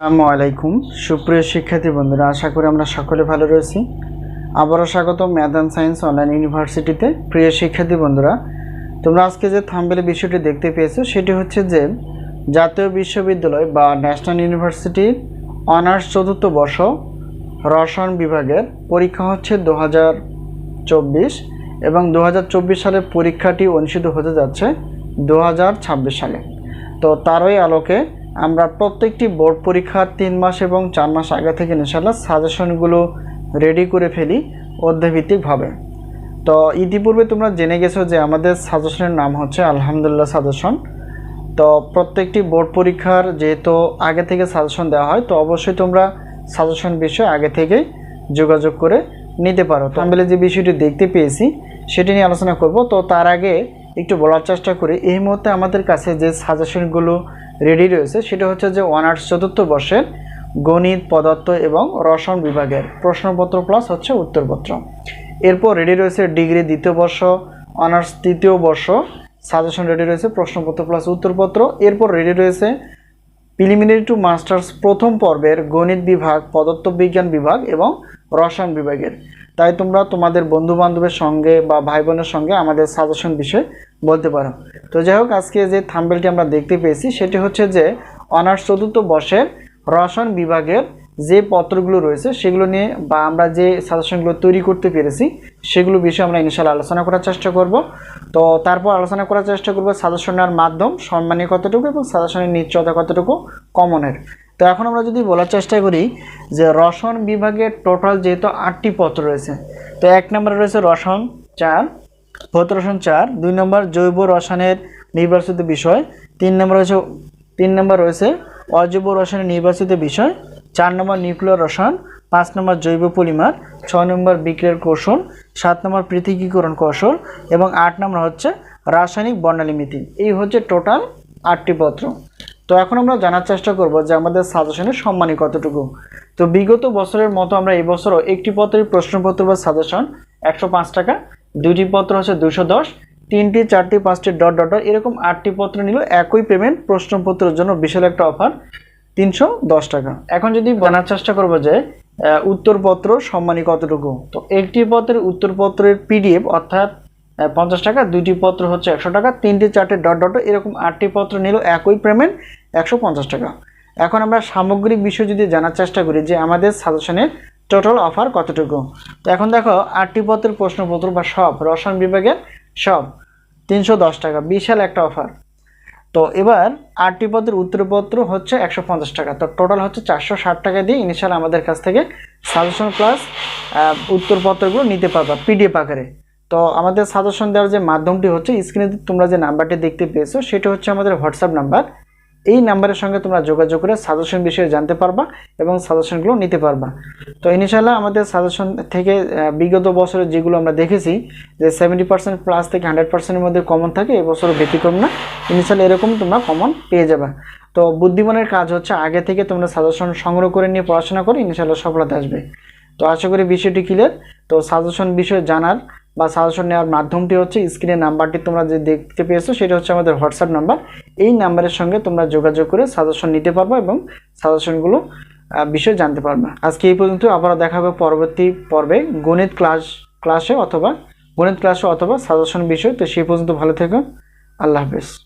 আসসালামু আলাইকুম। সুপ্রিয় শিক্ষার্থী বন্ধুরা, আশা করি আমরা সকলে ভালো রয়েছি। আবারও স্বাগত ম্যাথ সায়েন্স অনলাইন ইউনিভার্সিটিতে। প্রিয় শিক্ষার্থী বন্ধুরা, তোমরা আজকে যে থাম্বেলে বিষয়টি দেখতে পেয়েছ, সেটি হচ্ছে যে জাতীয় বিশ্ববিদ্যালয় বা ন্যাশনাল ইউনিভার্সিটির অনার্স চতুর্থ বর্ষ রসায়ন বিভাগের পরীক্ষা হচ্ছে দু এবং দু হাজার চব্বিশ সালের পরীক্ষাটি অনুষ্ঠিত হতে যাচ্ছে দু হাজার ছাব্বিশ সালে। তো তারই আলোকে আমরা প্রত্যেকটি বোর্ড পরীক্ষার তিন মাস এবং চার মাস আগে থেকে ইনশাল্লাহ সাজেশনগুলো রেডি করে ফেলি অধ্যায়ভিত্তিকভাবে। তো ইতিপূর্বে তোমরা জেনে গেছো যে আমাদের সাজেশনের নাম হচ্ছে আলহামদুলিল্লাহ সাজেশন। তো প্রত্যেকটি বোর্ড পরীক্ষার যেহেতু আগে থেকে সাজেশন দেওয়া হয়, তো অবশ্যই তোমরা সাজেশন বিষয়ে আগে থেকেই যোগাযোগ করে নিতে পারো। তো আমি যে বিষয়টি দেখতে পেয়েছি, সেটি নিয়ে আলোচনা করব। তো তার আগে একটু বলার চেষ্টা করি, এই মুহূর্তে আমাদের কাছে যে সাজেশনগুলো রেডি রয়েছে, সেটা হচ্ছে যে অনার্স চতুর্থ বর্ষের গণিত, পদার্থ এবং রসায়ন বিভাগের প্রশ্নপত্র প্লাস হচ্ছে উত্তরপত্র। এরপর রেডি রয়েছে ডিগ্রি দ্বিতীয় বর্ষ অনার্স তৃতীয় বর্ষ সাজেশন রেডি রয়েছে, প্রশ্নপত্র প্লাস উত্তরপত্র। এরপর রেডি রয়েছে প্রিলিমিনারি টু মাস্টার্স প্রথম পর্বের গণিত বিভাগ, পদার্থবিজ্ঞান বিভাগ এবং রসায়ন বিভাগের। তাই তোমরা তোমাদের বন্ধু বান্ধবের সঙ্গে বা ভাই বোনের সঙ্গে আমাদের সাজেশন বিষয়ে বলতে পারো। তো যাই হোক, আজকে যে থাম্বেলটি আমরা দেখতে পেয়েছি, সেটি হচ্ছে যে অনার্স চতুর্থ বর্ষের রসায়ন বিভাগের যে পত্রগুলো রয়েছে, সেগুলো নিয়ে বা আমরা যে সাজেশনগুলো তৈরি করতে পেরেছি, সেগুলো বিষয়ে আমরা ইনশাল্লাহ আলোচনা করার চেষ্টা করব। তো তারপর আলোচনা করার চেষ্টা করব সাজেশনের মাধ্যম, সম্মানীয় কতটুকু এবং সাজেশনের নিশ্চয়তা কতটুকু কমনের। তো এখন আমরা যদি বলার চেষ্টা করি যে রসায়ন বিভাগের টোটাল যেহেতু আটটি পত্র রয়েছে, তো এক নম্বরে রয়েছে রসায়ন চার ভৌত রসায়ন চার, দুই নম্বর জৈব রসায়নের নির্বাচিত বিষয়, তিন নম্বর রয়েছে তিন নম্বর রয়েছে অজৈব রসায়নের নির্বাচিত বিষয়, চার নম্বর নিউক্লিয়ার রসায়ন, পাঁচ নম্বর জৈব পলিমার, ছয় নম্বর বিক্রিয়ার কৌশল, সাত নম্বর পৃথকীকরণ কৌশল এবং আট নম্বর হচ্ছে রাসায়নিক বর্ণালিমিতি এই হচ্ছে টোটাল আটটি পত্র। তো এখন আমরা জানার চেষ্টা করব যে আমাদের সাজেশনের সম্মানী কতটুকু। তো বিগত বছরের মতো আমরা এই বছরও একটি পত্রের প্রশ্নপত্র বা সাজেশন একশো পাঁচ টাকা দুইটি পত্র হচ্ছে দুশো দশ, তিনটি, চারটি, পাঁচটি, ডট ডট ডট, এরকম আটটি পত্র নিল একই পেমেন্ট প্রশ্নপত্রের জন্য বিশাল একটা অফার তিনশো দশ টাকা। এখন যদি বানার চেষ্টা করব যে উত্তরপত্র সম্মানী কতটুকু? তো একটি পত্রের উত্তরপত্রের পিডিএফ অর্থাৎ পঞ্চাশ টাকা, দুইটি পত্র হচ্ছে একশো টাকা, তিনটি, চারটে, ডট ডট, এরকম আটটি পত্র নিল একই পেমেন্ট একশো পঞ্চাশ টাকা। এখন আমরা সামগ্রিক বিষয় যদি জানার চেষ্টা করি যে, আমাদের সাজেশনের টোটাল অফার কতটুকু? তো এখন দেখো, আটটি পত্রের প্রশ্নপত্র বা সব, রসায়ন বিভাগের সব, তিনশো দশ টাকা, বিশাল একটা অফার তো এবার আটটি পদের উত্তরপত্র হচ্ছে একশো পঞ্চাশ টাকা। তো টোটাল হচ্ছে চারশো ষাট টাকা দিয়ে ইনিশিয়াল আমাদের কাছ থেকে সাজেশন প্লাস উত্তরপত্রগুলো নিতে পারবা পিডিএফ আকারে। তো আমাদের সাজেশন দেওয়ার যে মাধ্যমটি হচ্ছে স্ক্রিনে তোমরা যে নাম্বারটি দেখতে পেয়েছ, সেটা হচ্ছে আমাদের হোয়াটসঅ্যাপ নাম্বার এই নাম্বারের সঙ্গে তোমরা যোগাযোগ করে সাজেশন বিষয়ে জানতে পারবা এবং সাজেশনগুলো নিতে পারবা। তো ইনিশিয়ালি আমাদের সাজেশন থেকে বিগত বছরে যেগুলো আমরা দেখেছি যে সেভেন্টি পার্সেন্ট প্লাস থেকে হান্ড্রেড পার্সেন্টের মধ্যে কমন থাকে এবছরও ব্যতিক্রম না। ইনিশিয়ালি এরকম তোমরা কমন পেয়ে যাবে। তো বুদ্ধিমানের কাজ হচ্ছে আগে থেকে তোমরা সাজেশন সংগ্রহ করে নিয়ে পড়াশোনা করে ইনশাল্লাহ সফলতা আসবে। তো আশা করি বিষয়টি ক্লিয়ার তো সাজেশন বিষয়ে জানার বা সাজেশন নেওয়ার মাধ্যমটি হচ্ছে স্ক্রিনের নাম্বারটি তোমরা যে দেখতে পেয়েছ, সেটা হচ্ছে আমাদের হোয়াটসঅ্যাপ নাম্বার এই নাম্বারের সঙ্গে তোমরা যোগাযোগ করে সাজেশন নিতে পারব এবং সাজেশনগুলো বিষয়ে জানতে পারবে। আজকে এই পর্যন্ত আবারও দেখা হবে পরবর্তী পর্বে গণিত ক্লাস ক্লাসে অথবা, গণিত ক্লাসে অথবা সাজেশন বিষয়। তো সেই পর্যন্ত ভালো থেকো। আল্লাহ হাফেজ।